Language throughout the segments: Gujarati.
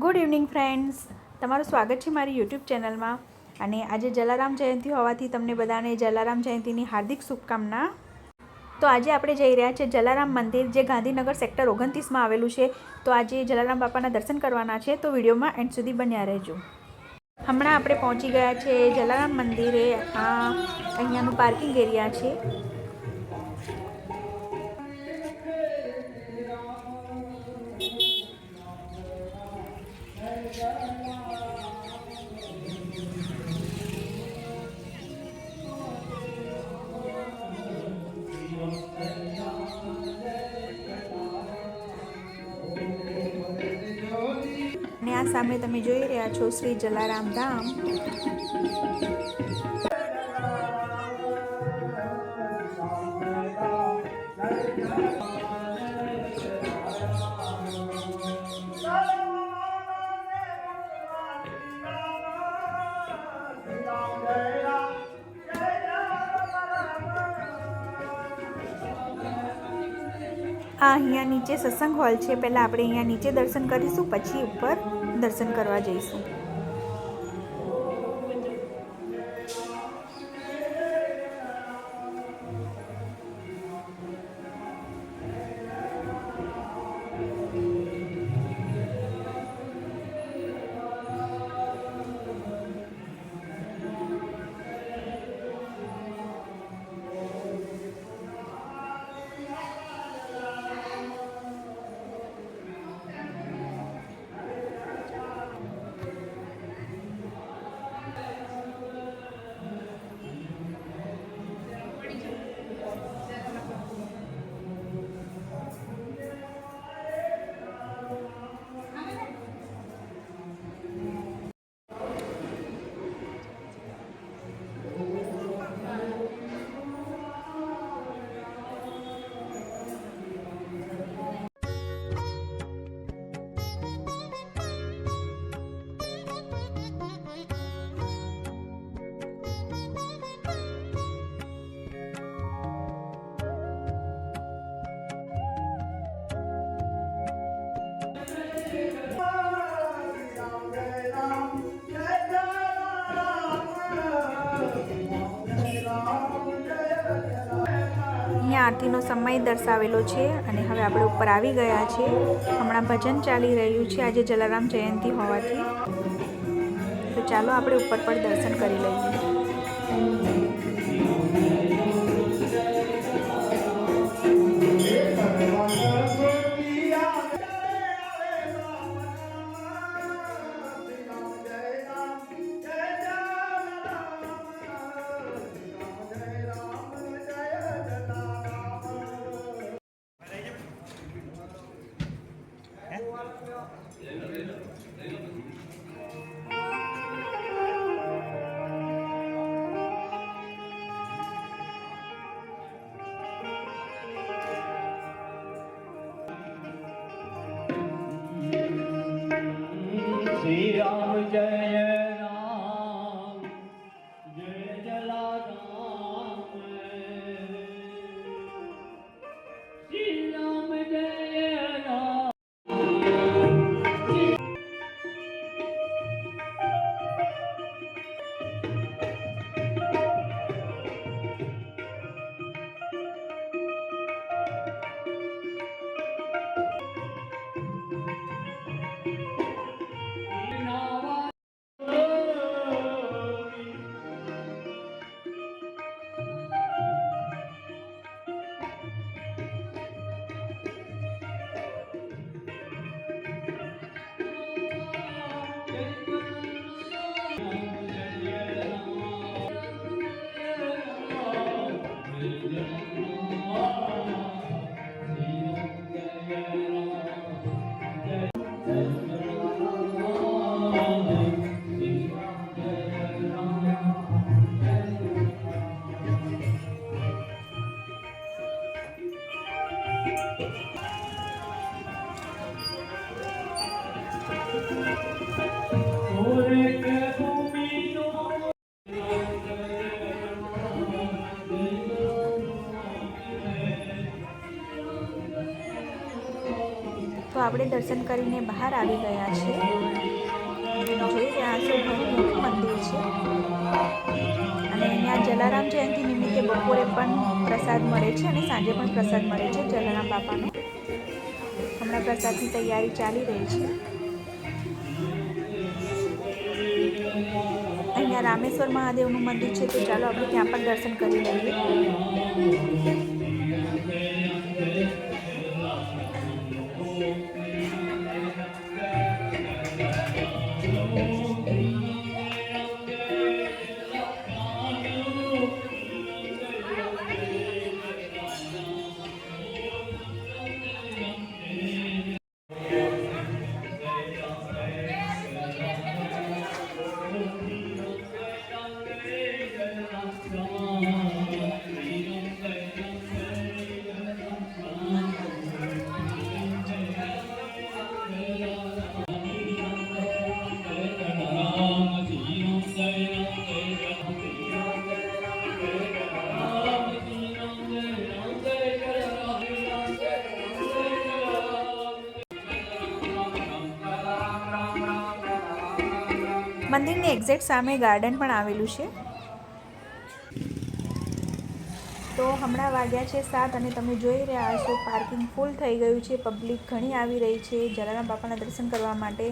ગુડ ઇવનિંગ ફ્રેન્ડ્સ તમારું સ્વાગત છે મારી યુટ્યુબ ચેનલમાં અને આજે જલારામ જયંતિ હોવાથી તમને બધાને જલારામ જયંતિની હાર્દિક શુભકામના. તો આજે આપણે જઈ રહ્યા છીએ જલારામ મંદિર, જે ગાંધીનગર સેક્ટર ઓગણત્રીસમાં આવેલું છે. તો આજે જલારામ બાપાના દર્શન કરવાના છે. તો વિડીયોમાં એન્ડ સુધી બન્યા રહેજો. હમણાં આપણે પહોંચી ગયા છે જલારામ મંદિરે. આ અહીંયાનું પાર્કિંગ એરિયા છે. આ સામે તમે જોઈ રહ્યા છો શ્રી જલારામ ધામ. આ અહીંયા નીચે સત્સંગ હોલ છે. પહેલાં આપણે અહીંયા નીચે દર્શન કરીશું, પછી ઉપર દર્શન કરવા જઈશું. આરતીનો સમય દર્શાવેલો છે અને હવે આપણે ઉપર આવી ગયા છે હમણાં ભજન ચાલી રહ્યું છે. આજે જલારામ જયંતિ હોવાથી. તો ચાલો આપણે ઉપર પર દર્શન કરી લઈએ. શ્રી રામ જય. આપણે દર્શન કરીને બહાર આવી ગયા છે જોઈ રહ્યા છો ઘણું મોટું મંદિર છે. અને અહીંયા જલારામ જયંતિ નિમિત્તે બપોરે પણ પ્રસાદ મળે છે અને સાંજે પણ પ્રસાદ મળે છે જલારામ બાપાનો. હમણાં પ્રસાદની તૈયારી ચાલી રહી છે. અહીંયા રામેશ્વર મહાદેવનું મંદિર છે, તો ચાલો આપણે ત્યાં પણ દર્શન કરી લઈએ. મંદિરની એક્ઝેક્ટ સામે ગાર્ડન પણ આવેલું છે. તો હમણાં વાગ્યા છે સાત અને તમે જોઈ રહ્યા હશો પાર્કિંગ ફૂલ થઈ ગયું છે પબ્લિક ઘણી આવી રહી છે જલારામ બાપાના દર્શન કરવા માટે.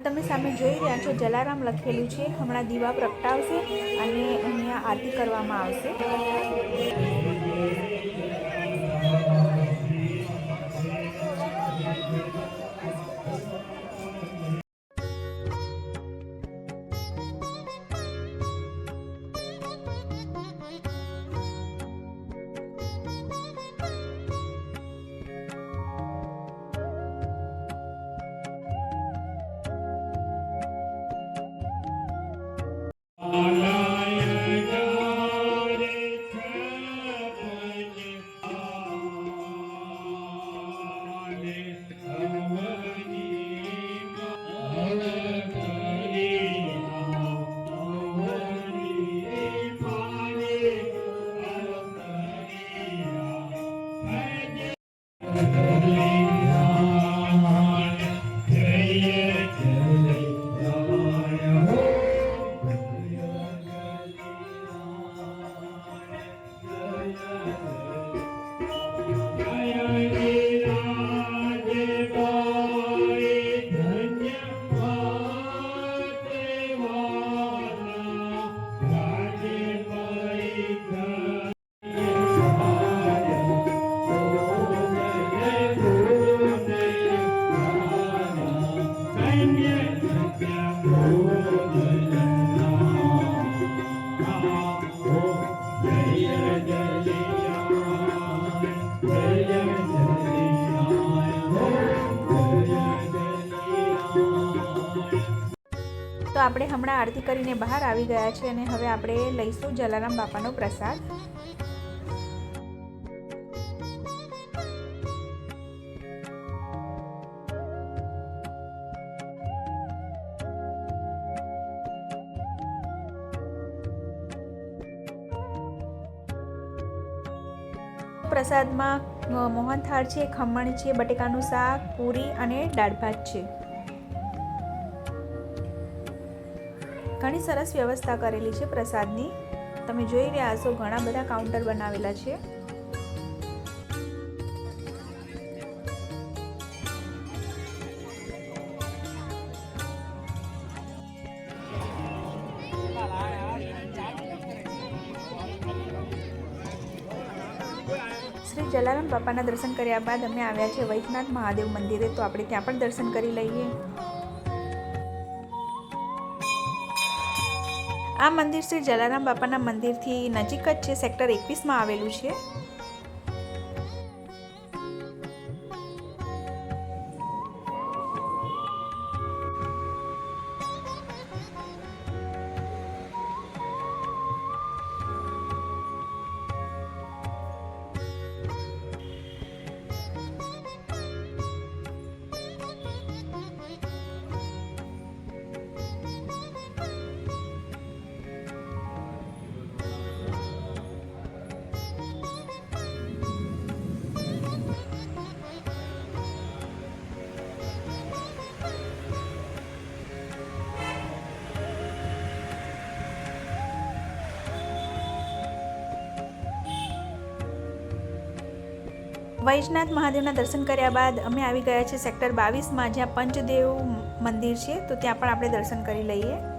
તમે સામે જોઈ રહ્યા છો જલારામ લખેલું છે, હમણાં દીવા પ્રગટાવશે અને આરતી કરવામાં આવશે. તો આપણે હમણાં આરતી કરીને બહાર આવી ગયા છે અને હવે આપણે લઈશું જલારામ બાપાનો પ્રસાદ. પ્રસાદમાં મોહનથાળ છે, ખમણ છે, બટેકાનું શાક, પૂરી અને દાળ ભાત છે. ઘણી સરસ વ્યવસ્થા કરેલી છે પ્રસાદની. તમે જોઈ રહ્યા હશો, ઘણા બધા કાઉન્ટર બનાવેલા છે. શ્રી જલારામ બાપાના દર્શન કર્યા બાદ અમે આવ્યા છે વૈદ્યનાથ મહાદેવ મંદિરે, તો આપણે ત્યાં પણ દર્શન કરી લઈએ. આ મંદિર શ્રી જલારામ બાપાના મંદિરથી નજીક જ છે સેક્ટર એકવીસમાં આવેલું છે. વૈજનાથ મહાદેવના દર્શન કર્યા બાદ અમે આવી ગયા છે સેક્ટર બાવીસમાં, જ્યાં પંચદેવ મંદિર છે, તો ત્યાં પણ આપણે દર્શન કરી લઈએ.